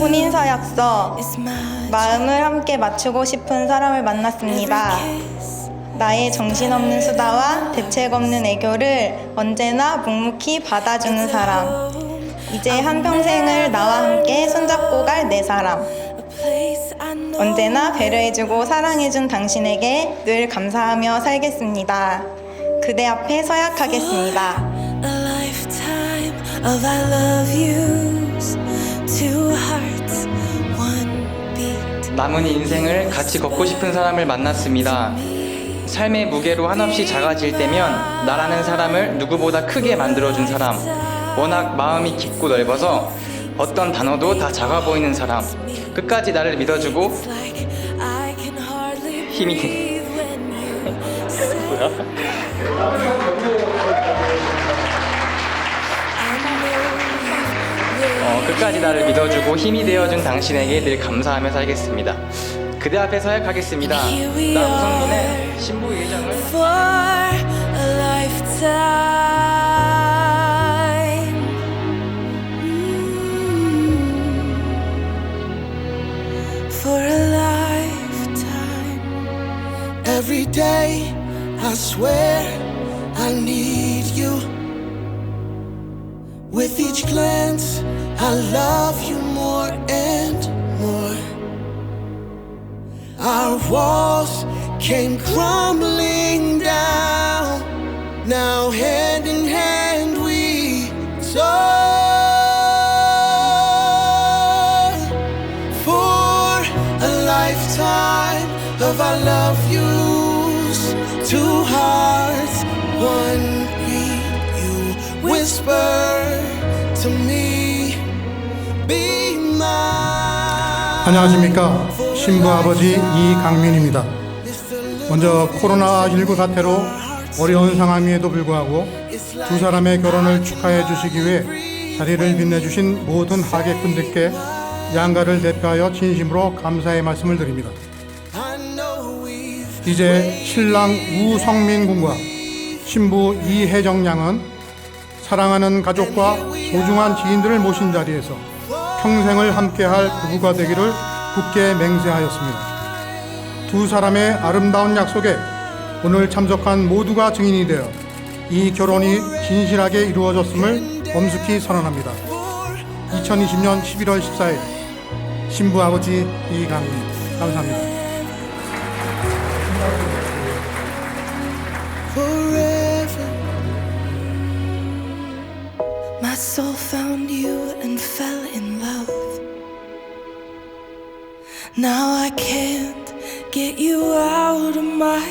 혼인 서약서 is magic. 마음을 함께 맞추고 싶은 사람을 만났습니다. 나의 정신없는 수다와 대책 없는 애교를 언제나 묵묵히 받아주는 사람. 이제 한평생을 나와 함께 손잡고 갈 내 사람. a place I know 언제나 배려해주고 사랑해준 당신에게 늘 감사하며 살겠습니다. 그대 앞에 서약하겠습니다. 남은 인생을 같이 걷고 싶은 사람을 만났습니다. 삶의 무게로 한없이 작아질 때면 나라는 사람을 누구보다 크게 만들어준 사람. 워낙 마음이 깊고 넓어서 어떤 단어도 다 작아 보이는 사람. 끝까지 나를 믿어주고 힘이- when 끝까지 나를 믿어주고 힘이 되어준 당신에게 늘 감사하며 살겠습니다. 그대 앞에 서약하겠습니다. 나 우성민의 신부 예정을 for a lifetime. Mm. For a lifetime. Every day, I swear I need you. With each glance, I love you more and more. Our walls came crumbling down. Now, hand in hand, we soar for a lifetime of I love yous. Two hearts, one beat. You whisper to me, 안녕하십니까 신부 아버지 이강민입니다. 먼저 코로나19 사태로 어려운 상황임에도 불구하고 두 사람의 결혼을 축하해 주시기 위해 자리를 빛내주신 모든 하객분들께 양가를 대표하여 진심으로 감사의 말씀을 드립니다. 이제 신랑 우성민 군과 신부 이혜정 양은 사랑하는 가족과 소중한 지인들을 모신 자리에서 평생을 함께할 부부가 되기를 굳게 맹세하였습니다. 두 사람의 아름다운 약속에 오늘 참석한 모두가 증인이 되어 이 결혼이 진실하게 이루어졌음을 엄숙히 선언합니다. 2020년 11월 14일 신부 아버지 이강민 감사합니다. found you and fell Now I can't get you out of my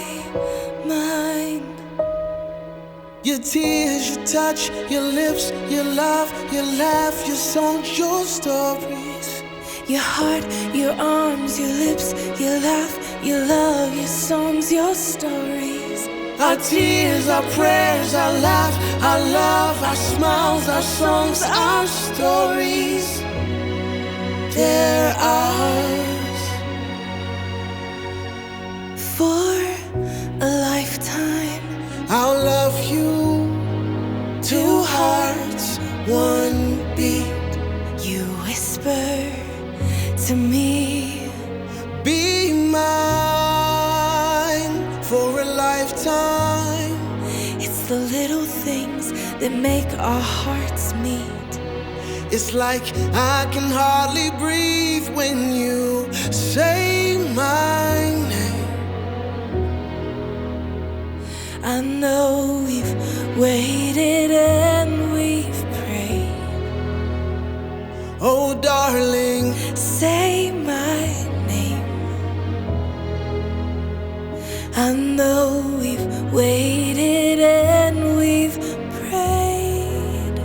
mind. Your tears, your touch, your lips, your love, your laugh, your songs, your stories. Your heart, your arms, your lips, your laugh, your love, your songs, your stories. Our tears, our prayers, our laugh, our love, our smiles, our songs, our stories. Lifetime. It's the little things that make our hearts meet. It's like I can hardly breathe when you say my name. I know we've waited and we've prayed. Oh, darling, I know we've waited and we've prayed.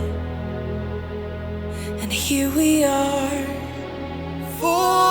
And here we are. for